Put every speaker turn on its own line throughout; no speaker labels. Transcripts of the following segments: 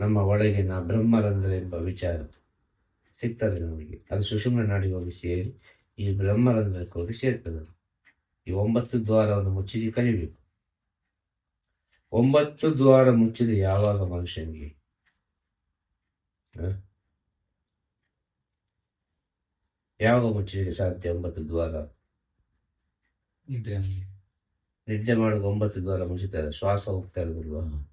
ನಮ್ಮ ಒಳಗಿನ ಬ್ರಹ್ಮರಂಧ್ರ ಎಂಬ ವಿಚಾರ ಸಿಗ್ತದೆ ನಮಗೆ. ಅದು ಸುಷುಮ್ನ ನಾಡಿಗೆ ಹೋಗಿ ಸೇರಿ ಈ ಬ್ರಹ್ಮರಂಧ್ರಕ್ಕೆ ಹೋಗಿ ಸೇರ್ತದೆ. ಈ ಒಂಬತ್ತು ದ್ವಾರವನ್ನು ಮುಚ್ಚಿದಿ ಕಲಿಬೇಕು. ಒಂಬತ್ತು ದ್ವಾರ ಮುಚ್ಚಿದ ಯಾವಾಗ ಮನುಷ್ಯನಿಗೆ? ಯಾವಾಗ ಮುಚ್ಚಲಿಕ್ಕೆ ಸಾಧ್ಯ ಒಂಬತ್ತು ದ್ವಾರ?
ನಿದ್ರೆ
ನಿದ್ದೆ ಮಾಡೋದು ಒಂಬತ್ತು ದ್ವಾರ ಮುಚ್ಚುತ್ತಾರೆ ಶ್ವಾಸ ಹೋಗ್ತಾ ಇರೋದಿಲ್ವಾ.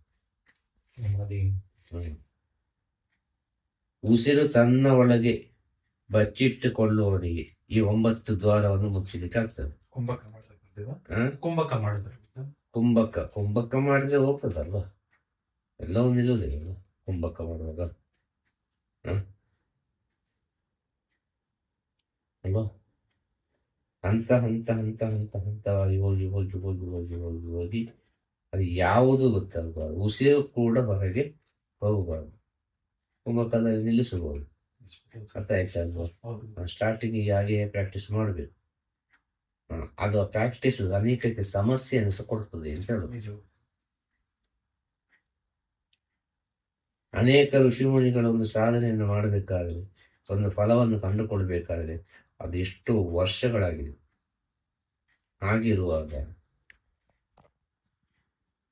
ಉಸಿರು ತನ್ನ ಒಳಗೆ ಬಚ್ಚಿಟ್ಟುಕೊಳ್ಳುವವನಿಗೆ ಈ ಒಂಬತ್ತು ದ್ವಾರವನ್ನು ಮುಚ್ಚಲಿಕ್ಕೆ ಆಗ್ತದೆ.
ಕುಂಭಕ? ಕುಂಭಕ ಮಾಡಿದ್ರೆ
ಕುಂಭಕ. ಕುಂಭಕ ಮಾಡಿದ್ರೆ ಹೋಗ್ತದಲ್ವ? ಎಲ್ಲವೂ ನಿಲ್ಲುವುದಿಲ್ಲ ಕುಂಭಕ ಮಾಡುವಾಗ? ಅಲ್ವಾ? ಹಂತ ಹಂತ ಹಂತ ಹಂತ ಹಂತವಾಗಿ ಹೋಗಿ ಹೋಗಿ ಹೋಗಿ ಹೋಗಿ ಹೋಗಿ ಹೋಗಿ ಅದು ಯಾವುದು ಗೊತ್ತಲ್ವ? ಉಸಿರು ಕೂಡ ಹೊರಗೆ ಹೋಗಬಾರ್ದು ಕುಂಭಕದಲ್ಲಿ ನಿಲ್ಲಿಸಬಹುದು ಅರ್ಥ ಆಯ್ತಾ ಅಲ್ವಾ ಸ್ಟಾರ್ಟಿಂಗ್ ಹಾಗೆ ಪ್ರಾಕ್ಟೀಸ್ ಮಾಡಬೇಕು. ಅದು ಪ್ರಾಕ್ಟೀಸ್ ಅನೇಕ ರೀತಿಯ ಸಮಸ್ಯೆಯನ್ನು ಸಹ ಕೊಡ್ತದೆ ಅಂತ ಹೇಳುದು. ಅನೇಕ ಋಷಿಮುನಿಗಳ ಒಂದು ಸಾಧನೆಯನ್ನು ಮಾಡಬೇಕಾದ್ರೆ ಒಂದು ಫಲವನ್ನು ಕಂಡುಕೊಳ್ಬೇಕಾದ್ರೆ ಅದು ಎಷ್ಟು ವರ್ಷಗಳಾಗಿದೆ. ಆಗಿರುವಾಗ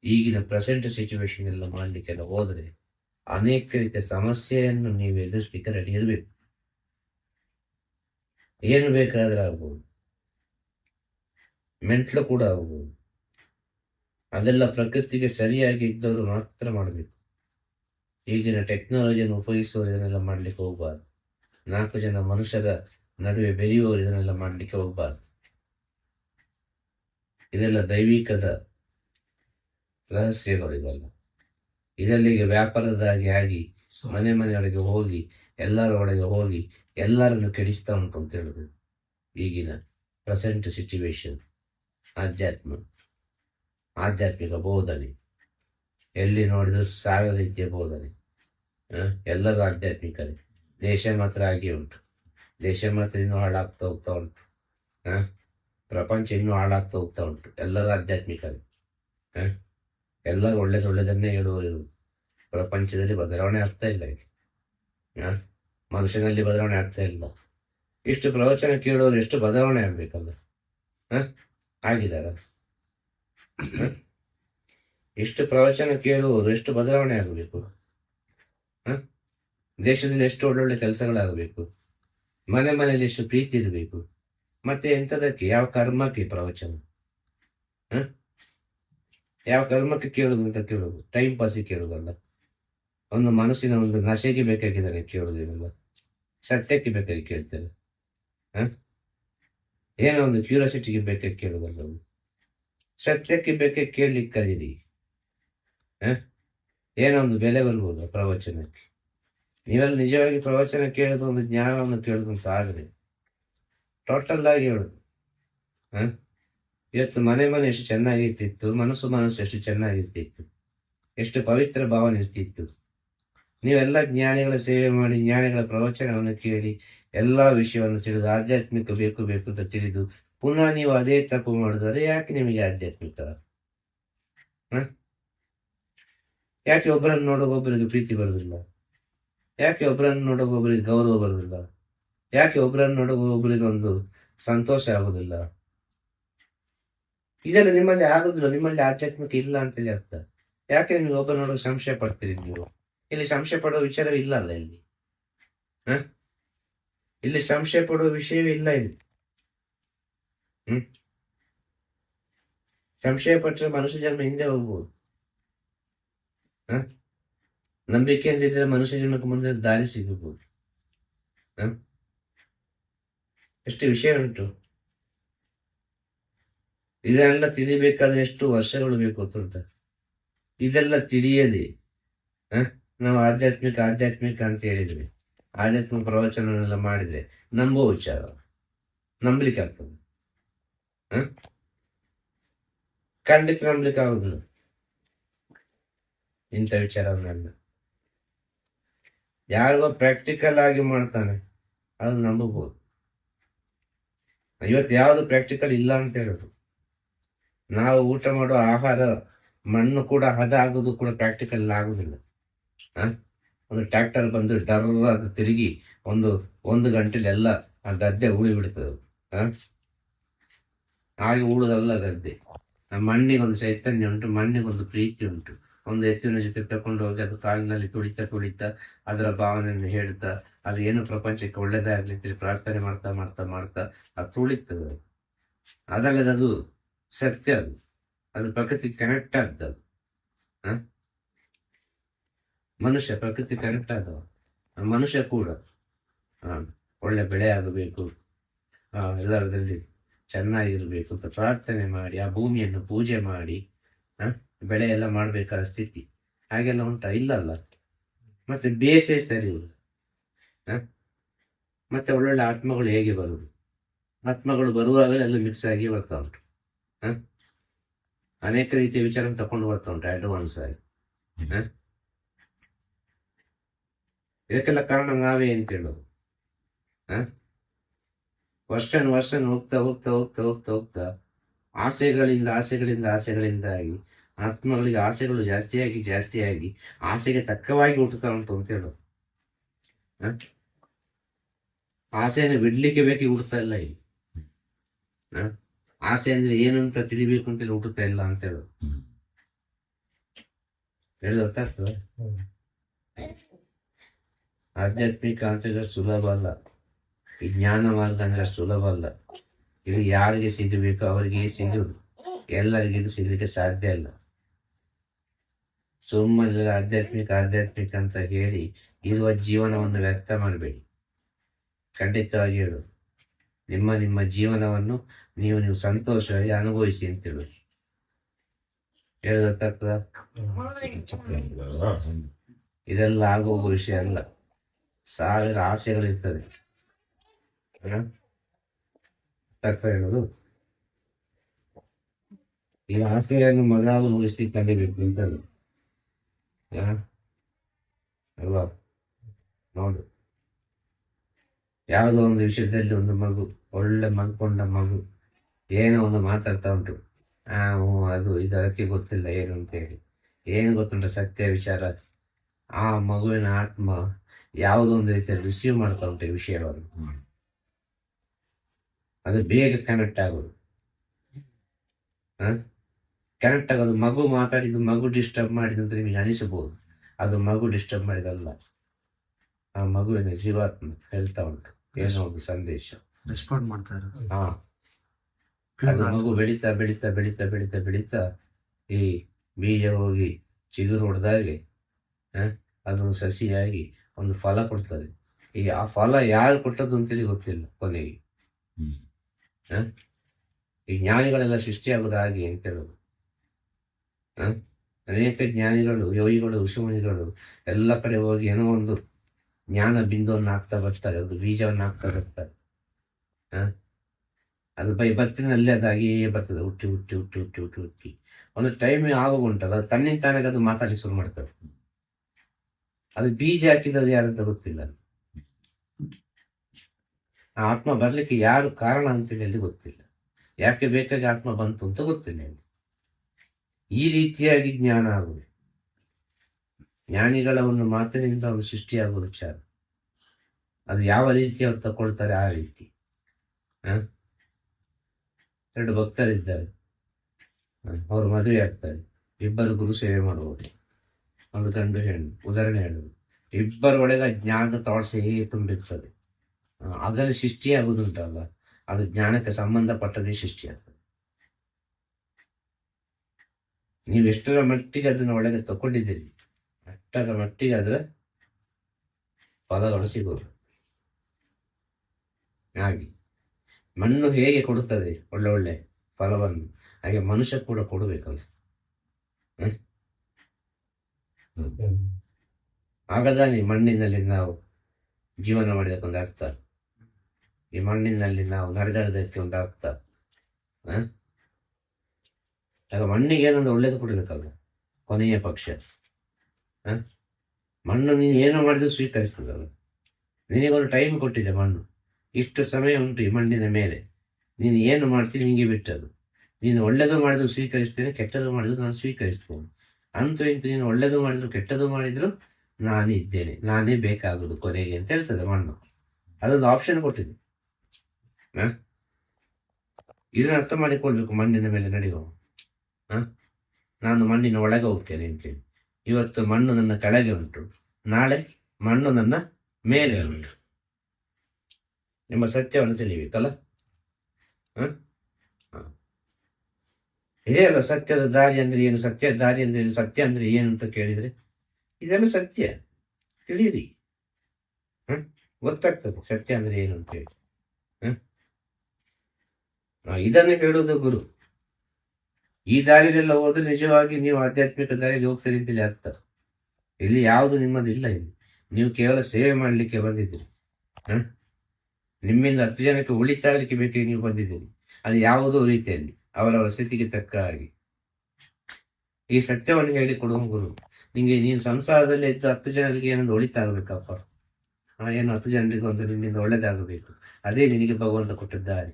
ಈಗಿನ ಪ್ರೆಸೆಂಟ್ ಸಿಚುವೇಶನ್ ಎಲ್ಲ ಮಾಡಲಿಕ್ಕೆಲ್ಲ ಹೋದ್ರೆ ಅನೇಕ ರೀತಿಯ ಸಮಸ್ಯೆಯನ್ನು ನೀವು ಎದುರಿಸ್ಲಿಕ್ಕೆ ರೆಡಿ ಇರಬೇಕು. ಏನು ಬೇಕಾದ್ರೆ ಆಗ್ಬೋದು. ಮೆಂಟ್ಲು ಕೂಡ ಆಗ್ಬೋದು. ಅದೆಲ್ಲ ಪ್ರಕೃತಿಗೆ ಸರಿಯಾಗಿ ಇದ್ದವರು ಮಾತ್ರ ಮಾಡಬೇಕು. ಈಗಿನ ಟೆಕ್ನಾಲಜಿಯನ್ನು ಉಪಯೋಗಿಸುವವರು ಇದನ್ನೆಲ್ಲ ಮಾಡ್ಲಿಕ್ಕೆ ಹೋಗಬಾರ್ದು. ನಾಲ್ಕು ಜನ ಮನುಷ್ಯರ ನಡುವೆ ಬೆರೆಯುವವರು ಇದನ್ನೆಲ್ಲ ಮಾಡ್ಲಿಕ್ಕೆ ಹೋಗಬಾರ್ದು. ಇದೆಲ್ಲ ದೈವಿಕದ ರಹಸ್ಯಗಳು ಇವೆಲ್ಲ. ಇದಲ್ಲಿಗೆ ವ್ಯಾಪಾರದಾಗಿ ಆಗಿ ಮನೆ ಮನೆಯೊಳಗೆ ಹೋಗಿ, ಎಲ್ಲರ ಒಳಗೆ ಹೋಗಿ ಎಲ್ಲರನ್ನು ಕೆಡಿಸ್ತಾ ಉಂಟು ಅಂತ ಹೇಳುದು. ಈಗಿನ ಪ್ರೆಸೆಂಟ್ ಸಿಚುವೇಶನ್ ಆಧ್ಯಾತ್ಮ. ಆಧ್ಯಾತ್ಮಿಕ ಬೋಧನೆ. ಎಲ್ಲಿ ನೋಡಿದ್ರು ಸಾವಿರ ರೀತಿಯ ಬೋಧನೆ ಎಲ್ಲರೂ ಆಧ್ಯಾತ್ಮಿಕರೇ. ದೇಶ ಮಾತ್ರ ಆಗಿ ಉಂಟು. ದೇಶ ಮಾತ್ರ ಇನ್ನೂ ಹಾಳಾಗ್ತಾ ಹೋಗ್ತಾ ಉಂಟು. ಪ್ರಪಂಚ ಇನ್ನೂ ಹಾಳಾಗ್ತಾ ಹೋಗ್ತಾ ಉಂಟು. ಎಲ್ಲರೂ ಆಧ್ಯಾತ್ಮಿಕರೇ. ಎಲ್ಲರೂ ಒಳ್ಳೇದು ಹೇಳುವವರು ಇರುವುದು ಪ್ರಪಂಚದಲ್ಲಿ ಬದಲಾವಣೆ ಆಗ್ತಾ ಇಲ್ಲ ಈಗ. ಮನುಷ್ಯನಲ್ಲಿ ಬದಲಾವಣೆ ಆಗ್ತಾ ಇಲ್ಲ. ಇಷ್ಟು ಪ್ರವಚನ ಕೇಳೋರು ಎಷ್ಟು ಬದಲಾವಣೆ ಆಗ್ಬೇಕಲ್ಲ ಆಗಿದಾರ. ಹ? ಇಷ್ಟು ಪ್ರವಚನ ಕೇಳುವವರು ಎಷ್ಟು ಬದಲಾವಣೆ ಆಗಬೇಕು? ದೇಶದಲ್ಲಿ ಎಷ್ಟು ಒಳ್ಳೊಳ್ಳೆ ಕೆಲಸಗಳಾಗಬೇಕು? ಮನೆ ಮನೆಯಲ್ಲಿ ಎಷ್ಟು ಪ್ರೀತಿ ಇರಬೇಕು? ಮತ್ತೆ ಎಂಥದಕ್ಕೆ? ಯಾವ ಕರ್ಮಕ್ಕೆ ಪ್ರವಚನ? ಯಾವ ಕರ್ಮಕ್ಕೆ ಕೇಳುದು ಅಂತ ಕೇಳುದು? ಟೈಮ್ ಪಾಸಿಗೆ ಕೇಳೋದಲ್ಲ. ಒಂದು ಮನಸ್ಸಿನ ಒಂದು ನಶೆಗೆ ಬೇಕಾಗಿದ್ದಾರೆ ಕೇಳೋದಿರಲ್ಲ ಸತ್ಯಕ್ಕೆ ಬೇಕಾಗಿ ಕೇಳ್ತಾರೆ. ಹ? ಏನೋ ಒಂದು ಕ್ಯೂರಿಯಾಸಿಟಿಗೆ ಬೇಕಾಗಿ ಕೇಳೋದಲ್ಲ. ಸತ್ಯಕ್ಕೆ ಬೇಕಾಗಿ ಕೇಳಲಿಕ್ಕೆ ಕಲೀರಿ ಹ? ಏನೋ ಒಂದು ಬೆಲೆ ಬರ್ಬೋದು ಪ್ರವಚನಕ್ಕೆ. ನೀವೆಲ್ಲ ನಿಜವಾಗಿ ಪ್ರವಚನ ಕೇಳೋದು, ಒಂದು ಜ್ಞಾನವನ್ನು ಕೇಳೋದು ಅಂತ ಆಗಲಿ ಟೋಟಲ್ ಆಗಿ ಹೇಳೋದು. ಹ? ಇವತ್ತು ಮನೆ ಮನೆ ಎಷ್ಟು ಚೆನ್ನಾಗಿರ್ತಿತ್ತು ಮನಸ್ಸು ಮನಸ್ಸು ಎಷ್ಟು ಚೆನ್ನಾಗಿರ್ತಿತ್ತು ಎಷ್ಟು ಪವಿತ್ರ ಭಾವನೆ ಇರ್ತಿತ್ತು. ನೀವೆಲ್ಲ ಜ್ಞಾನಿಗಳ ಸೇವೆ ಮಾಡಿ, ಜ್ಞಾನಿಗಳ ಪ್ರವಚನವನ್ನು ಕೇಳಿ ಎಲ್ಲ ವಿಷಯವನ್ನು ತಿಳಿದು, ಆಧ್ಯಾತ್ಮಿಕ ಬೇಕು ಬೇಕು ಅಂತ ತಿಳಿದು, ಪುನಃ ನೀವು ಅದೇ ತಪ್ಪು ಮಾಡಿದರೆ ಯಾಕೆ ನಿಮಗೆ ಆಧ್ಯಾತ್ಮಿಕ? ಯಾಕೆ ಒಬ್ಬರನ್ನು ನೋಡುವ ಒಬ್ಬರಿಗೆ ಪ್ರೀತಿ ಬರುವುದಿಲ್ಲ? ಯಾಕೆ ಒಬ್ಬರನ್ನು ನೋಡುವ ಒಬ್ಬರಿಗೆ ಗೌರವ ಬರುವುದಿಲ್ಲ? ಯಾಕೆ ಒಬ್ಬರನ್ನು ನೋಡುವ ಒಬ್ಬರಿಗೆ ಒಂದು ಸಂತೋಷ ಆಗುದಿಲ್ಲ ಇದೆಲ್ಲ ನಿಮ್ಮಲ್ಲಿ ಆಗುದಿಲ್ಲ, ನಿಮ್ಮಲ್ಲಿ ಆಧ್ಯಾತ್ಮಿಕ ಇಲ್ಲ ಅಂತೇಳಿ ಅರ್ಥ. ಯಾಕೆ ನೀವು ಒಬ್ಬ ನೋಡೋ ಸಂಶಯ ಪಡ್ತೀರಿ ನೀವು? ಇಲ್ಲಿ ಸಂಶಯ ಪಡುವ ವಿಚಾರವೇ ಇಲ್ಲ ಅಲ್ಲ ಇಲ್ಲಿ. ಹ? ಇಲ್ಲಿ ಸಂಶಯ ಪಡೋ ವಿಷಯವೇ ಇಲ್ಲ ಇಲ್ಲಿ. ಹ್ಮ್? ಸಂಶಯ ಪಟ್ಟರೆ ಮನುಷ್ಯ ಜನ್ಮ ಹಿಂದೆ ಹೋಗ್ಬೋದು. ಹ? ನಂಬಿಕೆ ಅಂತಿದ್ರೆ ಮನುಷ್ಯ ಜನ್ಮಕ್ಕೆ ಮುಂದೆ ದಾರಿ ಸಿಗಬಹುದು. ಹ? ಎಷ್ಟು ವಿಷಯ ಉಂಟು? ಇದೆಲ್ಲ ತಿಳಿಬೇಕಾದ್ರೆ ಎಷ್ಟು ವರ್ಷಗಳು ಬೇಕು ಅಂತ ಇದೆಲ್ಲ ತಿಳಿಯದೆ ನಾವು ಆಧ್ಯಾತ್ಮಿಕ ಆಧ್ಯಾತ್ಮಿಕ ಅಂತ ಹೇಳಿದ್ವಿ ಆಧ್ಯಾತ್ಮಿಕ ಪ್ರವಚನವನ್ನೆಲ್ಲ ಮಾಡಿದ್ರೆ ನಂಬೋ ವಿಚಾರ ನಂಬಲಿಕ್ಕೆ ಆಗ್ತದೆ ಖಂಡಿತ ನಂಬಲಿಕ್ಕೆ ಆಗುದಿಲ್ಲ. ಇಂಥ ವಿಚಾರವನ್ನೆಲ್ಲ. ಯಾರಿಗೋ ಪ್ರಾಕ್ಟಿಕಲ್ ಆಗಿ ಮಾಡ್ತಾನೆ ಅದು ನಂಬಬಹುದು. ಇವತ್ತು ಯಾವುದು ಪ್ರಾಕ್ಟಿಕಲ್ ಇಲ್ಲ ಅಂತ ಹೇಳುದು. ನಾವು ಊಟ ಮಾಡುವ ಆಹಾರ ಮಣ್ಣು ಕೂಡ ಹದ ಆಗೋದು ಕೂಡ ಪ್ರಾಕ್ಟಿಕಲ್ ಆಗೋದಿಲ್ಲ? ಒಂದು ಟ್ರ್ಯಾಕ್ಟರ್ ಬಂದು ಡರ್ ತಿರುಗಿ ಒಂದು ಒಂದು ಗಂಟೆಲೆಲ್ಲ ಆ ಗದ್ದೆ ಉಳಿ ಬಿಡ್ತದೆ? ಹಾಗೆ ಉಳುದಲ್ಲ ಗದ್ದೆ ಮಣ್ಣಿಗೊಂದು ಚೈತನ್ಯ ಉಂಟು, ಮಣ್ಣಿಗೊಂದು ಪ್ರೀತಿ ಉಂಟು ಒಂದು ಎತ್ತಿನ ಜೊತೆ ತಕೊಂಡು ಹೋಗಿ ಅದು ಕಾಲಿನಲ್ಲಿ ತುಳಿತಾ ತುಳಿತಾ ಅದರ ಭಾವನೆಯನ್ನು ಹೇಳ್ತಾ ಅದು ಏನು ಪ್ರಪಂಚಕ್ಕೆ ಒಳ್ಳೇದಾಗ್ಲಿ ಪ್ರಾರ್ಥನೆ ಮಾಡ್ತಾ ಮಾಡ್ತಾ ಮಾಡ್ತಾ, ಅದು ತುಳಿತದೆ ಅದು. ಅದಲ್ಲದೆ ಅದು ಸತ್ಯ ಅದು ಅದು ಪ್ರಕೃತಿ ಕನೆಕ್ಟ್ ಆಗ್ತದೆ? ಮನುಷ್ಯ ಪ್ರಕೃತಿ ಕನೆಕ್ಟ್ ಆದವ ಮನುಷ್ಯ ಕೂಡ. ಒಳ್ಳೆ ಬೆಳೆ ಆಗಬೇಕು. ಆ, ಚೆನ್ನಾಗಿರಬೇಕು ಅಂತ ಪ್ರಾರ್ಥನೆ ಮಾಡಿ ಆ ಭೂಮಿಯನ್ನು ಪೂಜೆ ಮಾಡಿ ಬೆಳೆ ಎಲ್ಲ ಮಾಡಬೇಕಾದ ಸ್ಥಿತಿ. ಹಾಗೆಲ್ಲ ಉಂಟಾ? ಇಲ್ಲಲ್ಲ. ಮತ್ತೆ ಬೇಸೇ ಸರಿ ಇಲ್ಲ? ಮತ್ತೆ ಒಳ್ಳೊಳ್ಳೆ ಆತ್ಮಗಳು ಹೇಗೆ ಬರುದು ಆತ್ಮಗಳು ಬರುವಾಗ ಎಲ್ಲ ಮಿಕ್ಸ್ ಆಗಿ ಬರ್ತಾ ಉಂಟು? ಅನೇಕ ರೀತಿಯ ವಿಚಾರ ತಕೊಂಡು ಬರ್ತಾ ಉಂಟು ಅಡ್ವಾನ್ಸ್ ಆಗಿ? ಇದಕ್ಕೆಲ್ಲ ಕಾರಣ ನಾವೇ ಅಂತ ಹೇಳೋದು? ವರ್ಷನ್ ವರ್ಷನ್ ಹೋಗ್ತಾ ಹೋಗ್ತಾ ಹೋಗ್ತಾ ಹೋಗ್ತಾ ಹೋಗ್ತಾ ಆಸೆಗಳಿಂದ ಆಸೆಗಳಿಂದ ಆಸೆಗಳಿಂದ ಆಗಿ ಆತ್ಮಗಳಿಗೆ ಆಸೆಗಳು ಜಾಸ್ತಿಯಾಗಿ ಜಾಸ್ತಿಯಾಗಿ ಆಸೆಗೆ ತಕ್ಕವಾಗಿ ಹುಟ್ಟುತ್ತಾ ಉಂಟು ಅಂತ ಹೇಳೋದು? ಆಸೆಯನ್ನು ಬಿಡ್ಲಿಕ್ಕೆ ಬೇಕಿ ಹುಡ್ತಾ ಇಲ್ಲ ಇಲ್ಲಿ? ಆಸೆ ಅಂದ್ರೆ ಏನು ಅಂತ ತಿಳಿಬೇಕು ಅಂತೇಳಿ ಹುಟ್ಟುತ್ತಾ ಇಲ್ಲ ಅಂತ ಹೇಳೋದು ಹೇಳೋದು ಅರ್ಥ ಆಗ್ತದೆ ಆಧ್ಯಾತ್ಮಿಕ ಅಂತಂದ್ರೆ ಸುಲಭ ಅಲ್ಲ. ವಿಜ್ಞಾನ ಜ್ಞಾನ ಮಾರ್ಗ ಅಂದ್ರೆ ಸುಲಭ ಅಲ್ಲ. ಇದು ಯಾರಿಗೆ ಸಿಗಬೇಕು ಅವರಿಗೆ ಸಿಗುದು. ಎಲ್ಲರಿಗೆ ಇದು ಸಿಗಲಿಕ್ಕೆ ಸಾಧ್ಯ ಇಲ್ಲ ಸುಮ್ಮನೆ ಆಧ್ಯಾತ್ಮಿಕ ಆಧ್ಯಾತ್ಮಿಕ ಅಂತ ಹೇಳಿ ಇರುವ ಜೀವನವನ್ನು ವ್ಯರ್ಥ ಮಾಡಬೇಡಿ. ಖಂಡಿತವಾಗಿ ಹೇಳು. ನಿಮ್ಮ ನಿಮ್ಮ ಜೀವನವನ್ನು ನೀವು ನೀವು ಸಂತೋಷವಾಗಿ ಅನುಭವಿಸಿ ಅಂತ ಹೇಳು. ಹೇಳೋದಕ್ಕಾಗ್ತದ ಇದೆಲ್ಲ ಆಗೋಗೋ ವಿಷಯ ಅಲ್ಲ. ಸಾವಿರ ಆಸೆಗಳಿರ್ತದೆ? ಅರ್ಥ ಹೇಳೋದು ಈ ಆಸೆಯನ್ನು ಮೊದಲು ಮುಗಿಸ್ಲಿಕ್ಕೆ ಕಲಿಬೇಕು ಅಂತ? ಅಲ್ವಾ? ನೋಡು. ಯಾವುದೋ ಒಂದು ವಿಷಯದಲ್ಲಿ ಒಂದು ಮಗು, ಒಳ್ಳೆ ಮಲ್ಕೊಂಡ ಮಗು ಏನೋ ಒಂದು ಮಾತಾಡ್ತಾ ಉಂಟು. ಅದು ಇದು ಅದಕ್ಕೆ ಗೊತ್ತಿಲ್ಲ ಏನು ಅಂತ ಹೇಳಿ. ಏನು ಗೊತ್ತುಂಟ ಸತ್ಯ ವಿಚಾರ? ಆ ಮಗುವಿನ ಆತ್ಮ ಯಾವುದೋ ಒಂದು ರೀತಿಯಲ್ಲಿ ರಿಸೀವ್ ಮಾಡ್ತಾ ಉಂಟು ಈ ವಿಷಯವನ್ನು. ಅದು ಬೇಗ ಕನೆಕ್ಟ್ ಆಗೋದು. ಕನೆಕ್ಟ್ ಆಗೋದು. ಮಗು ಮಾತಾಡಿದ್ದು ಮಗು ಡಿಸ್ಟರ್ಬ್ ಮಾಡಿದಂತ ನಿಮಗೆ ಅನಿಸಬಹುದು. ಅದು ಮಗು ಡಿಸ್ಟರ್ಬ್ ಮಾಡಿದಲ್ಲ. ಆ ಮಗುವಿನ ಜೀವಾತ್ಮ ಹೇಳ್ತಾ ಉಂಟು. ಏನೋ ಒಂದು ಸಂದೇಶ.
ರೆಸ್ಪಾಂಡ್ ಮಾಡ್ತಾ ಇರೋದು.
ಹಾ. ಅದು ಮಗು ಬೆಳೀತಾ ಬೆಳೀತಾ ಬೆಳೀತಾ ಬೆಳೀತಾ ಬೆಳೀತಾ ಈ ಬೀಜ ಹೋಗಿ ಚಿಗುರು ಹೊಡೆದಾಗೆ ಅದೊಂದು ಸಸಿಯಾಗಿ ಒಂದು ಫಲ ಕೊಡ್ತದೆ ಈ ಆ ಫಲ ಯಾರು ಕೊಟ್ಟದ್ದು ಅಂತೇಳಿ ಗೊತ್ತಿಲ್ಲ ಕೊನೆಗೆ? ಈ ಜ್ಞಾನಿಗಳೆಲ್ಲ ಸೃಷ್ಟಿಯಾಗೋದು ಹಾಗೆ ಅಂತ ಹೇಳೋದು ಹ? ಅನೇಕ ಜ್ಞಾನಿಗಳು ಯೋಗಿಗಳು ಋಷಿಮುನಿಗಳು ಎಲ್ಲ ಕಡೆ ಹೋಗಿ ಏನೋ ಒಂದು ಜ್ಞಾನ ಬಿಂದುವನ್ನು ಹಾಕ್ತಾ ಬರ್ತಾರೆ ಒಂದು ಬೀಜವನ್ನು ಹಾಕ್ತಾ ಬರ್ತಾರೆ ಹ? ಅದು ಬೈ ಬರ್ತಿನಲ್ಲಿ ಅದು ಅದಾಗಿಯೇ ಬರ್ತದೆ, ಹುಟ್ಟಿ ಹುಟ್ಟಿ ಹುಟ್ಟಿ ಹುಟ್ಟಿ ಹುಟ್ಟಿ ಹುಟ್ಟಿ. ಒಂದು ಟೈಮ್ ಆಗೋಗ ಉಂಟಲ್ಲ ಅದು ತನ್ನಿಂದ ತಾನಾಗ ಅದು ಮಾತಾಡಿ ಶುರು ಮಾಡ್ತದೆ. ಅದು ಬೀಜ ಹಾಕಿದ್ದು ಯಾರಂತ ಗೊತ್ತಿಲ್ಲ ಆತ್ಮ ಬರ್ಲಿಕ್ಕೆ ಯಾರು ಕಾರಣ ಅಂತೇಳಿ ಅಲ್ಲಿ ಗೊತ್ತಿಲ್ಲ. ಯಾಕೆ ಬೇಕಾಗಿ ಆತ್ಮ ಬಂತು ಅಂತ ಗೊತ್ತಿಲ್ಲ ಈ ರೀತಿಯಾಗಿ ಜ್ಞಾನ ಆಗುದು ಜ್ಞಾನಿಗಳ ಒಂದು ಮಾತಿನಿಂದ ಅವರು ಸೃಷ್ಟಿಯಾಗುವ ವಿಚಾರ ಅದು ಯಾವ ರೀತಿ ಅವ್ರು ತಗೊಳ್ತಾರೆ ಆ ರೀತಿ. ಹ? ಎರಡು ಭಕ್ತರಿದ್ದಾರೆ ಅವರು ಮದುವೆ ಆಗ್ತಾರೆ. ಇಬ್ಬರು ಗುರು ಸೇವೆ ಮಾಡುವುದು ಒಂದು ಗಂಡು ಹೆಣ್ಣು. ಉದಾಹರಣೆ ಹೇಳುದು ಇಬ್ಬರ ಒಳಗೆ ಜ್ಞಾನದ ತಾಳ್ಸೆ ತುಂಬಿರ್ತದೆ. ಅದರಲ್ಲಿ ಸೃಷ್ಟಿಯಾಗುವುದುಂಟಲ್ಲ. ಅದು ಜ್ಞಾನಕ್ಕೆ ಸಂಬಂಧಪಟ್ಟದೇ ಸೃಷ್ಟಿಯಾಗ್ತದೆ. ನೀವು ಎಷ್ಟರ ಮಟ್ಟಿಗೆ ಅದನ್ನ ಒಳಗೆ ತಕೊಂಡಿದ್ದೀರಿ ಅಷ್ಟರ ಮಟ್ಟಿಗೆ ಅದರ ಪದಗಳು ಸಿಗೋದು ಹಾಗೆ. ಮಣ್ಣು ಹೇಗೆ ಕೊಡುತ್ತದೆ? ಒಳ್ಳೆ ಒಳ್ಳೆ ಫಲವನ್ನು. ಹಾಗೆ ಮನುಷ್ಯ ಕೂಡ ಕೊಡಬೇಕಲ್ಲ. ಆಗದಾನೆ ಮಣ್ಣಿನಲ್ಲಿ ನಾವು ಜೀವನ ಮಾಡಿದಕ್ಕೊಂದು ಅರ್ಥ. ಈ ಮಣ್ಣಿನಲ್ಲಿ ನಾವು ನಡೆದಾಡೋದಕ್ಕೆ ಒಂದು ಅರ್ಥ? ಆಗ ಮಣ್ಣಿಗೆ ಏನೊಂದು ಒಳ್ಳೇದು ಕೊಡಬೇಕಲ್ಲ, ಕೊನೆಯ ಪಕ್ಷ? ಮಣ್ಣು ನೀನು ಏನೋ ಮಾಡಿದ್ರು ಸ್ವೀಕರಿಸ್ತದಲ್ಲ. ನಿನಗೊಂದು ಟೈಮ್ ಕೊಟ್ಟಿದೆ ಮಣ್ಣು. ಇಷ್ಟು ಸಮಯ ಉಂಟು ಈ ಮಣ್ಣಿನ ಮೇಲೆ. ನೀನು ಏನು ಮಾಡ್ತೀನಿ ನಿನಗೆ ಬಿಟ್ಟದು ನೀನು ಒಳ್ಳೆಯದು ಮಾಡಿದ್ರು ಸ್ವೀಕರಿಸ್ತೇನೆ ಕೆಟ್ಟದು ಮಾಡಿದ್ರು ನಾನು ಸ್ವೀಕರಿಸ್ತೇನೆ. ಅಂತೂ ಇಂತೂ ನೀನು ಒಳ್ಳೆಯದು ಮಾಡಿದ್ರು ಕೆಟ್ಟದು ಮಾಡಿದ್ರು ನಾನೇ ಇದ್ದೇನೆ. ನಾನೇ ಬೇಕಾಗುದು ಕೊನೆಗೆ ಅಂತ ಹೇಳ್ತದೆ ಮಣ್ಣು. ಅದೊಂದು ಆಪ್ಷನ್ ಕೊಟ್ಟಿದೆ? ಇದನ್ನ ಅರ್ಥ ಮಾಡಿಕೊಳ್ಬೇಕು ಮಣ್ಣಿನ ಮೇಲೆ ನಡೆಯುವ? ನಾನು ಮಣ್ಣಿನ ಒಳಗೆ ಹೋಗ್ತೇನೆ ಅಂತೇಳಿ. ಇವತ್ತು ಮಣ್ಣು ನನ್ನ ಕೆಳಗೆ ಉಂಟು. ನಾಳೆ ಮಣ್ಣು ನನ್ನ ಮೇಲೆ ಉಂಟು. ನಿಮ್ಮ ಸತ್ಯವನ್ನು ತಿಳಿಬೇಕಲ್ಲ ಹಾಂ. ಇದೇ ಅಲ್ಲ, ಸತ್ಯದ ದಾರಿ ಅಂದ್ರೆ ಏನು? ಸತ್ಯ ದಾರಿ ಅಂದ್ರೆ ಏನು? ಸತ್ಯ ಅಂದ್ರೆ ಏನು ಅಂತ ಕೇಳಿದರೆ ಇದೆಲ್ಲ ಸತ್ಯ. ತಿಳಿಯಿರಿ. ಹ? ಗೊತ್ತಾಗ್ತದೆ, ಸತ್ಯ ಅಂದ್ರೆ ಏನು ಅಂತ ಹೇಳಿ. ಹಾಂ? ಇದನ್ನು ಹೇಳುವುದು ಗುರು. ಈ ದಾರಿಲೆಲ್ಲ ಹೋದ್ರೆ ನಿಜವಾಗಿ ನೀವು ಆಧ್ಯಾತ್ಮಿಕ ದಾರಿಗೆ ಹೋಗ್ತೀರಿ ಅಂತೇಳಿ ಅರ್ಥ. ಇಲ್ಲಿ ಯಾವುದು ನಿಮ್ಮದಿಲ್ಲ ಇಲ್ಲಿ. ನೀವು ಕೇವಲ ಸೇವೆ ಮಾಡಲಿಕ್ಕೆ ಬಂದಿದ್ದೀರಿ. ಹ? ನಿಮ್ಮಿಂದ ಹತ್ತು ಜನಕ್ಕೆ ಉಳಿತಾಗಲಿಕ್ಕೆ ಬೇಕಾಗಿ ನೀವು ಬಂದಿದ್ದೀರಿ. ಅದು ಯಾವುದೋ ರೀತಿಯಲ್ಲಿ ಅವರ ವಸತಿಗೆ ತಕ್ಕ ಹಾಗೆ. ಈ ಸತ್ಯವನ್ನು ಹೇಳಿಕೊಡುವ ಗುರು. ನಿಮಗೆ ನೀನು ಸಂಸಾರದಲ್ಲಿ ಇದ್ದು ಹತ್ತು ಜನರಿಗೆ ಏನೊಂದು ಉಳಿತಾಗಬೇಕಪ್ಪ ಏನು ಹತ್ತು ಜನರಿಗೆ ಒಂದು ನಿನ್ನಿಂದ ಒಳ್ಳೇದಾಗಬೇಕು. ಅದೇ ನಿನಗೆ ಭಗವಂತ ಕೊಟ್ಟಿದ್ದಾರೆ.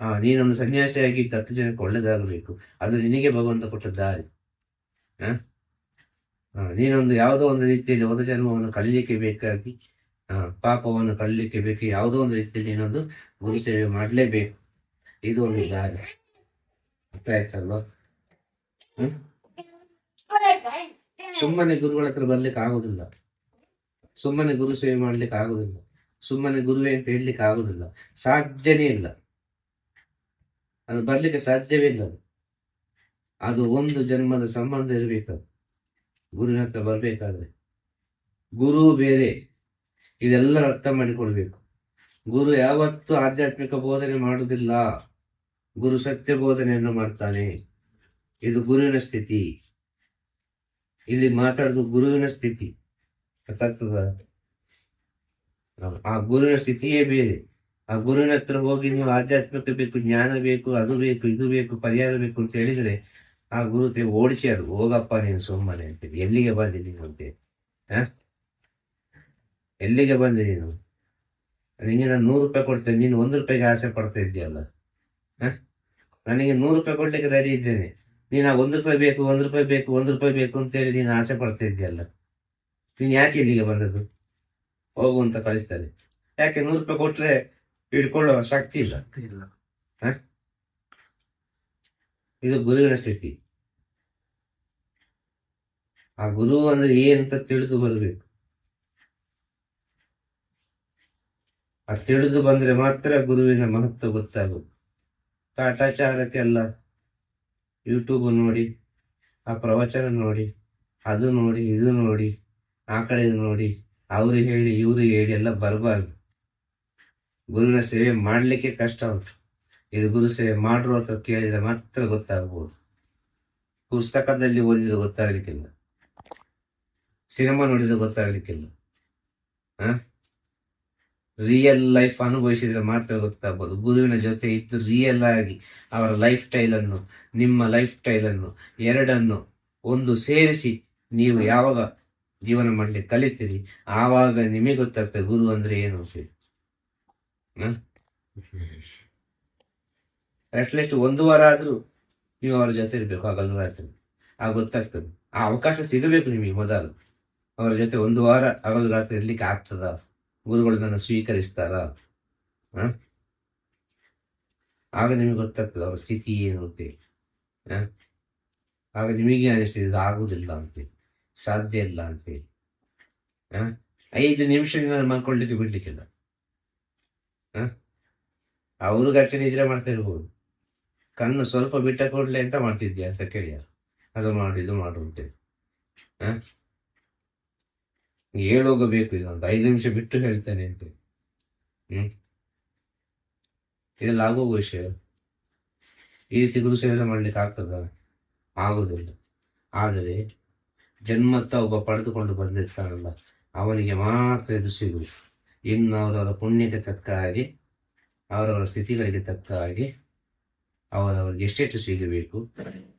ಹಾ ನೀನೊಂದು ಸನ್ಯಾಸಿಯಾಗಿ ಇದ್ದು ಹತ್ತು ಜನಕ್ಕೆ ಒಳ್ಳೇದಾಗಬೇಕು. ಅದು ನಿನಗೆ ಭಗವಂತ ಕೊಟ್ಟಿದ್ದಾರೆ. ಹ? ನೀನೊಂದು ಯಾವುದೋ ಒಂದು ರೀತಿಯಲ್ಲಿ ಹೋದ ಜನ್ಮವನ್ನು ಕಳೀಲಿಕ್ಕೆ ಬೇಕಾಗಿ ಪಾಪವನ್ನು ಕಳಲಿಕ್ಕೆ ಬೇಕು ಯಾವುದೋ ಒಂದು ರೀತಿಯಲ್ಲಿ ಏನೊಂದು ಗುರು ಸೇವೆ ಮಾಡಲೇಬೇಕು. ಇದು ಒಂದು ದಾರಿ ಅರ್ಥ ಆಯ್ತಲ್ವಾ? ಸುಮ್ಮನೆ ಗುರುಗಳ ಹತ್ರ ಬರ್ಲಿಕ್ಕೆ ಆಗುದಿಲ್ಲ. ಸುಮ್ಮನೆ ಗುರು ಸೇವೆ ಮಾಡ್ಲಿಕ್ಕೆ ಆಗುದಿಲ್ಲ. ಸುಮ್ಮನೆ ಗುರುವೇ ಅಂತ ಹೇಳಲಿಕ್ಕೆ ಆಗುದಿಲ್ಲ. ಸಾಧ್ಯನೇ ಇಲ್ಲ. ಅದು ಬರ್ಲಿಕ್ಕೆ ಸಾಧ್ಯವೇ ಇಲ್ಲ ಅದು. ಅದು ಒಂದು ಜನ್ಮದ ಸಂಬಂಧ ಇರಬೇಕು ಗುರುವಿನ ಹತ್ರ ಬರ್ಬೇಕಾದ್ರೆ. ಗುರು ಬೇರೆ. ಇದೆಲ್ಲರೂ ಅರ್ಥ ಮಾಡಿಕೊಳ್ಬೇಕು ಗುರು ಯಾವತ್ತೂ ಆಧ್ಯಾತ್ಮಿಕ ಬೋಧನೆ ಮಾಡುವುದಿಲ್ಲ. ಗುರು ಸತ್ಯ ಬೋಧನೆಯನ್ನು ಮಾಡ್ತಾನೆ. ಇದು ಗುರುವಿನ ಸ್ಥಿತಿ. ಇಲ್ಲಿ ಮಾತಾಡೋದು ಗುರುವಿನ ಸ್ಥಿತಿ. ಗೊತ್ತಾಗ್ತದ? ಆ ಗುರುವಿನ ಸ್ಥಿತಿಯೇ ಬೇರೆ. ಆ ಗುರುವಿನ ಹತ್ರ ಹೋಗಿ ನೀವು ಆಧ್ಯಾತ್ಮಿಕ ಬೇಕು, ಜ್ಞಾನ ಬೇಕು, ಅದು ಬೇಕು, ಇದು ಬೇಕು, ಪರಿಹಾರ ಬೇಕು ಅಂತ ಹೇಳಿದ್ರೆ ಆ ಗುರು ಓಡಿಸ್ಯಾರು ಹೋಗಪ್ಪ ನೀನು ಸುಮ್ಮನೆ ಅಂತೇಳಿ ಎಲ್ಲಿಗೆ ಬಂದಿದ್ದೀನಿ ಅಂತೇಳಿ ಹ? ಎಲ್ಲಿಗೆ ಬಂದೆ ನೀನು? ನಿನಗೆ ನಾನು ನೂರು ರೂಪಾಯಿ ಕೊಡ್ತೇನೆ ನೀನು ಒಂದು ರೂಪಾಯಿಗೆ ಆಸೆ ಪಡ್ತಾ ಇದೆಯಲ್ಲ ಹಾಂ? ನನಗೆ ನೂರು ರೂಪಾಯಿ ಕೊಡಲಿಕ್ಕೆ ರೆಡಿ ಇದ್ದೇನೆ. ನೀನು ಆ ಒಂದು ರೂಪಾಯಿ ಬೇಕು ಒಂದು ರೂಪಾಯಿ ಬೇಕು ಒಂದು ರೂಪಾಯಿ ಬೇಕು ಅಂತೇಳಿ ನೀನು ಆಸೆ ಪಡ್ತಾ ಇದೆಯಲ್ಲ ನೀನು ಯಾಕೆ ಇಲ್ಲಿಗೆ ಬಂದದ್ದು? ಹೋಗು ಅಂತ ಕಳಿಸ್ತಾರೆ. ಯಾಕೆ ನೂರು ರೂಪಾಯಿ ಕೊಟ್ಟರೆ ಹಿಡ್ಕೊಳ್ಳೋ ಶಕ್ತಿ ಇಲ್ಲ?
ಶಕ್ತಿ ಇಲ್ಲ.
ಇದು ಗುರುವಿನ ಸ್ಥಿತಿ. ಆ ಗುರು ಅಂದ್ರೆ ಏನಂತ ತಿಳಿದು ಬರಬೇಕು. ಆ ತಿಳಿದು ಬಂದರೆ ಮಾತ್ರ ಗುರುವಿನ ಮಹತ್ವ ಗೊತ್ತಾಗುತ್ತೆ ಕಾಟಾಚಾರಕ್ಕೆಲ್ಲ ಯೂಟ್ಯೂಬ್ ನೋಡಿ, ಆ ಪ್ರವಚನ ನೋಡಿ, ಅದು ನೋಡಿ, ಇದು ನೋಡಿ, ಆ ಕಡೆ ನೋಡಿ ಅವ್ರಿಗೆ ಹೇಳಿ, ಇವರು ಹೇಳಿ ಎಲ್ಲ ಬರಬಾರ್ದು. ಗುರುವಿನ ಸೇವೆ ಮಾಡಲಿಕ್ಕೆ ಕಷ್ಟ ಉಂಟು. ಇದು ಗುರು ಸೇವೆ ಮಾಡ್ರು ಅಂತ ಕೇಳಿದರೆ ಮಾತ್ರ ಗೊತ್ತಾಗ್ಬೋದು. ಪುಸ್ತಕದಲ್ಲಿ ಓದಿದ್ರೆ ಗೊತ್ತಾಗಲಿಕ್ಕಿಲ್ಲ. ಸಿನಿಮಾ ನೋಡಿದ್ರೆ ಗೊತ್ತಾಗ್ಲಿಕ್ಕಿಲ್ಲ. ರಿಯಲ್ ಲೈಫ್ ಅನುಭವಿಸಿದ್ರೆ ಮಾತ್ರ ಗೊತ್ತಾಗ್ಬೋದು. ಗುರುವಿನ ಜೊತೆ ಇದ್ದು ರಿಯಲ್ ಆಗಿ ಅವರ ಲೈಫ್ ಸ್ಟೈಲನ್ನು ನಿಮ್ಮ ಲೈಫ್ ಸ್ಟೈಲನ್ನು ಎರಡನ್ನು ಒಂದು ಸೇರಿಸಿ ನೀವು ಯಾವಾಗ ಜೀವನ ಮಾಡ್ಲಿಕ್ಕೆ ಕಲಿತೀರಿ, ಆವಾಗ ನಿಮಗೆ ಗೊತ್ತಾಗ್ತದೆ ಗುರು ಅಂದರೆ ಏನು. ಅಟ್ಲೀಸ್ಟ್ ಒಂದು ವಾರ ಆದರೂ ನೀವು ಅವರ ಜೊತೆ ಇರಬೇಕು ಅಗಲ ರಾತ್ರಿ. ಆಗ ಗೊತ್ತಾಗ್ತದೆ. ಆ ಅವಕಾಶ ಸಿಗಬೇಕು ನಿಮಗೆ ಮೊದಲು. ಅವರ ಜೊತೆ ಒಂದು ವಾರ ಆಗಲು ರಾತ್ರಿ ಇರಲಿಕ್ಕೆ ಆಗ್ತದ? ಗುರುಗಳು ನನ್ನ ಸ್ವೀಕರಿಸ್ತಾರ? ಆಗ ನಿಮಗೆ ಗೊತ್ತಾಗ್ತದೆ ಅವರ ಸ್ಥಿತಿ ಏನು ಅಂತೇಳಿ? ಆಗ ನಿಮಗೆ ಅನಿಸ್ತದೆ? ಇದು ಆಗುವುದಿಲ್ಲ ಅಂತೇಳಿ ಸಾಧ್ಯ ಇಲ್ಲ ಅಂತೇಳಿ? ಐದು ನಿಮಿಷದಿಂದ ಮಲ್ಕೊಳ್ಳಿಕ್ಕೆ ಬಿಡ್ಲಿಕ್ಕಿಲ್ಲ? ಅವರು ಗಟ್ಟಿ ಇದ್ರೆ ಮಾಡ್ತಾ ಇರ್ಬೋದು. ಕಣ್ಣು ಸ್ವಲ್ಪ ಬಿಟ್ಟ ಕೂಡಲೇ ಎಂತ ಮಾಡ್ತಿದ್ಯಾ ಅಂತ ಕೇಳಿ ಅದು ಮಾಡು, ಇದು ಮಾಡು ಅಂತೇಳಿ ಹ? ಹೇಳೋಗಬೇಕು ಒಂದು ಐದು ನಿಮಿಷ ಬಿಟ್ಟು ಹೇಳ್ತೇನೆ ಅಂತ. ಹ್ಮ್. ಇದೆಲ್ಲ ಆಗೋಗೋ ವಿಷಯ? ಈ ಗುರು ಸೇವೆ ಮಾಡ್ಲಿಕ್ಕೆ ಆಗ್ತದ? ಆಗೋದಿಲ್ಲ. ಆದರೆ, ಜನ್ಮತ್ತ ಒಬ್ಬ ಪಡೆದುಕೊಂಡು ಬಂದಿರ್ತಾನಲ್ಲ ಅವನಿಗೆ ಮಾತ್ರ ಇದು ಸಿಗು ಇನ್ನು ಅವರವರ ಪುಣ್ಯಕ್ಕೆ ತಕ್ಕ ಹಾಗೆ, ಅವರವರ ಸ್ಥಿತಿಗಳಿಗೆ ತಕ್ಕ ಹಾಗೆ, ಅವರವರಿಗೆ ಎಷ್ಟೆಷ್ಟು ಸಿಗಬೇಕು,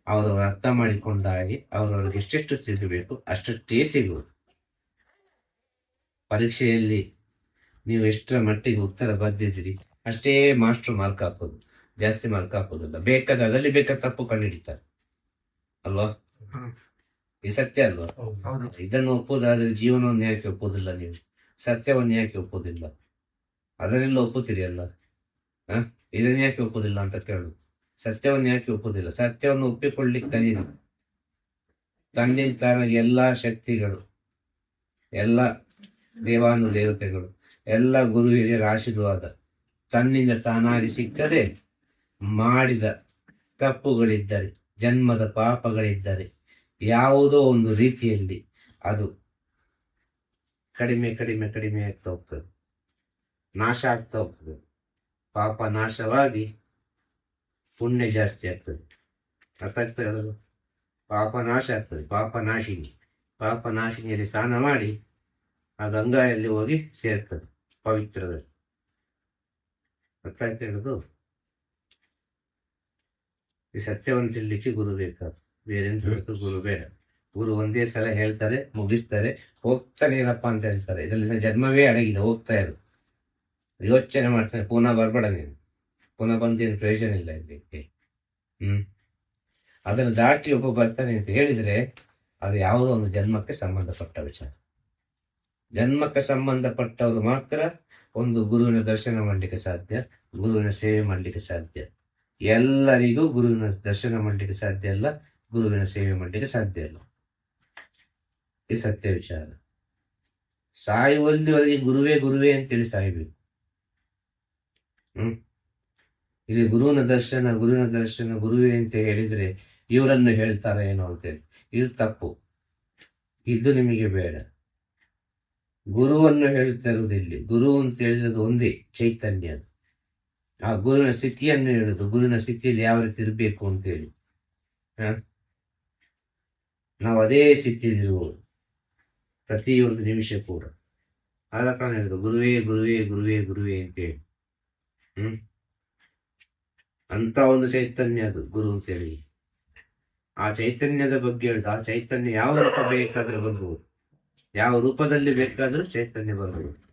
ಅವರವರು ಅರ್ಥ ಮಾಡಿಕೊಂಡ ಹಾಗೆ, ಅವರವರಿಗೆ ಎಷ್ಟೆಷ್ಟು ಸಿಗಬೇಕು, ಅಷ್ಟಷ್ಟೇ ಸಿಗುವುದು. ಪರೀಕ್ಷೆಯಲ್ಲಿ ನೀವು ಎಷ್ಟರ ಮಟ್ಟಿಗೆ ಉತ್ತರ ಬರೆದಿದ್ದೀರಿ ಅಷ್ಟೇ ಮಾಸ್ಟರ್ ಮಾರ್ಕ್ ಹಾಕೋದು ಜಾಸ್ತಿ ಮಾರ್ಕ್ ಹಾಕೋದಿಲ್ಲ. ಬೇಕಾದ ಅದರಲ್ಲಿ ಬೇಕಾದ ತಪ್ಪು ಕಂಡುಹಿಡಿತಾರೆ. ಅಲ್ವಾ?
ಹ್ಮ್.
ಈ ಸತ್ಯ ಅಲ್ವಾ?
ಹೌದು.
ಇದನ್ನು ಒಪ್ಪೋದಾದ್ರೆ ಜೀವನವನ್ನು ಯಾಕೆ ಒಪ್ಪೋದಿಲ್ಲ ನೀವು? ಸತ್ಯವನ್ನು ಯಾಕೆ ಒಪ್ಪೋದಿಲ್ಲ ಅದನ್ನೆಲ್ಲ ಒಪ್ಪುತ್ತೀರಿ ಅಲ್ಲ? ಹ? ಇದನ್ನ ಯಾಕೆ ಒಪ್ಪೋದಿಲ್ಲ ಅಂತ ಕೇಳು. ಸತ್ಯವನ್ನು ಯಾಕೆ ಒಪ್ಪೋದಿಲ್ಲ ಸತ್ಯವನ್ನು ಒಪ್ಪಿಕೊಳ್ಳಿಕ್ಕೆ ಕಲೀರಿ. ತನ್ನಿಂತ ಎಲ್ಲಾ ಶಕ್ತಿಗಳು ಎಲ್ಲ ದೇವಾನು ದೇವತೆಗಳು ಎಲ್ಲ ಗುರು ಹಿರಿಯರ ಆಶೀರ್ವಾದ. ತನ್ನಿಂದ ತಾನಾಗಿ ಸಿಕ್ಕದೆ ಮಾಡಿದ ತಪ್ಪುಗಳಿದ್ದರೆ, ಜನ್ಮದ ಪಾಪಗಳಿದ್ದರೆ, ಯಾವುದೋ ಒಂದು ರೀತಿಯಲ್ಲಿ ಅದು ಕಡಿಮೆ ಕಡಿಮೆ ಕಡಿಮೆ ಆಗ್ತಾ ಹೋಗ್ತದೆ. ನಾಶ ಆಗ್ತಾ ಹೋಗ್ತದೆ. ಪಾಪ ನಾಶವಾಗಿ ಪುಣ್ಯ ಜಾಸ್ತಿ ಆಗ್ತದೆ. ಅರ್ಥ ಆಗ್ತಾ ಹೇಳೋದು ಪಾಪ ನಾಶ ಆಗ್ತದೆ. ಪಾಪ ನಾಶಿನಿ. ಪಾಪ ನಾಶಿನಿಯಲ್ಲಿ ಸ್ನಾನ ಮಾಡಿ ಆ ಗಂಗಾಯಲ್ಲಿ ಹೋಗಿ ಸೇರ್ತದೆ, ಪವಿತ್ರದಲ್ಲಿ. ಆಯ್ತಾ ಹೇಳೋದು? ಈ ಸತ್ಯವನ್ನು ತಿಳ್ಲಿಕ್ಕೆ ಗುರು ಬೇಕಾದ. ಬೇರೆಂತ ಬೇಕು ಗುರು ಬೇಡ. ಗುರು ಒಂದೇ ಸಲ ಹೇಳ್ತಾರೆ, ಮುಗಿಸ್ತಾರೆ, ಹೋಗ್ತಾನೆ ಇರಪ್ಪ ಅಂತ ಹೇಳ್ತಾರೆ. ಇದರಲ್ಲಿ ಜನ್ಮವೇ ಅಡಗಿದೆ, ಹೋಗ್ತಾ ಇರು. ಯೋಚನೆ ಮಾಡ್ತಾನೆ, ಪುನಃ ಬರ್ಬೇಡ ನೀನು. ಪುನಃ ಬಂದೇನು ಪ್ರಯೋಜನ ಇಲ್ಲ ಇದಕ್ಕೆ ಹ್ಮ್? ಅದನ್ನು ದಾಟಿ ಒಬ್ಬ ಬರ್ತಾನೆ ಅಂತ ಹೇಳಿದ್ರೆ ಅದು ಯಾವುದೋ ಒಂದು ಜನ್ಮಕ್ಕೆ ಸಂಬಂಧಪಟ್ಟ ವಿಚಾರ. ಜನ್ಮಕ್ಕೆ ಸಂಬಂಧಪಟ್ಟವರು ಮಾತ್ರ ಒಂದು ಗುರುವಿನ ದರ್ಶನ ಮಾಡಲಿಕ್ಕೆ ಸಾಧ್ಯ, ಗುರುವಿನ ಸೇವೆ ಮಾಡಲಿಕ್ಕೆ ಸಾಧ್ಯ. ಎಲ್ಲರಿಗೂ ಗುರುವಿನ ದರ್ಶನ ಮಾಡಲಿಕ್ಕೆ ಸಾಧ್ಯ ಅಲ್ಲ, ಗುರುವಿನ ಸೇವೆ ಮಾಡಲಿಕ್ಕೆ ಸಾಧ್ಯ ಇಲ್ಲ ಈ ಸತ್ಯ ವಿಚಾರ. ಸಾಯುವಲ್ಲಿವರೆಗೆ ಗುರುವೇ ಗುರುವೇ ಅಂತೇಳಿ ಸಾಯಬೇಕು. ಹ್ಮ್? ಇಲ್ಲಿ ಗುರುವಿನ ದರ್ಶನ ಗುರುವಿನ ದರ್ಶನ, ಗುರುವೇ ಅಂತ ಹೇಳಿದ್ರೆ ಇವರನ್ನು ಹೇಳ್ತಾರೆ ಏನೋ ಅಂತೇಳಿ. ಇದು ತಪ್ಪು. ಇದು ನಿಮಗೆ ಬೇಡ. ಗುರುವನ್ನು ಹೇಳ್ತಾ ಇಲ್ಲಿ. ಗುರು ಅಂತ ಹೇಳಿರೋದು ಒಂದೇ, ಚೈತನ್ಯ ಅದು. ಆ ಗುರುವಿನ ಸ್ಥಿತಿಯನ್ನು ಹೇಳುದು, ಗುರುವಿನ ಸ್ಥಿತಿಯಲ್ಲಿ ಯಾವ ರೀತಿ ಇರಬೇಕು ಅಂತೇಳಿ ನಾವು ಅದೇ ಸ್ಥಿತಿಯಲ್ಲಿ ಇರುವುದು ಪ್ರತಿಯೊಂದು ನಿಮಿಷ ಕೂಡ. ಆದ ಕಾರಣ ಹೇಳುದು, ಗುರುವೇ ಗುರುವೇ ಗುರುವೇ ಗುರುವೇ ಅಂತೇಳಿ ಹ್ಮ್ ಅಂತ ಒಂದು ಚೈತನ್ಯ ಅದು, ಗುರು ಅಂತೇಳಿ ಆ ಚೈತನ್ಯದ ಬಗ್ಗೆ ಹೇಳಿದ, ಆ ಚೈತನ್ಯ ಯಾವ ರೂಪ ಬೇಕಾದ್ರೆ ಬರ್ಬೋದು ಯಾವ ರೂಪದಲ್ಲಿ ಬೇಕಾದರೂ ಚೈತನ್ಯ ಬರಬಹುದು.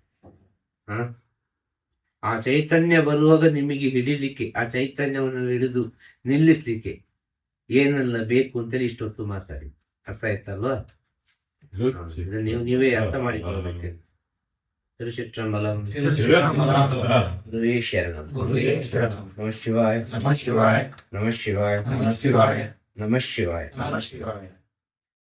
ಹ? ಆ ಚೈತನ್ಯ ಬರುವಾಗ ನಿಮಗೆ ಹಿಡಿಲಿಕ್ಕೆ ಆ ಚೈತನ್ಯವನ್ನು ಹಿಡಿದು ನಿಲ್ಲಿಸ್ಲಿಕ್ಕೆ ಏನೆಲ್ಲ ಬೇಕು ಅಂತೇಳಿ ಇಷ್ಟೊತ್ತು ಮಾತಾಡಿ. ಅರ್ಥ ಆಯ್ತಲ್ವಾ ನೀವು ನೀವೇ ಅರ್ಥ ಮಾಡಿಕೊಳ್ಬೇಕು
ಶಿವಾಯ.
ನಮ ಶಿವಾಯ.
ನಮಃ ಶಿವಾಯ.
ನಮ ಶಿವಾಯ.
ನಮಃ ಶಿವಾಯ.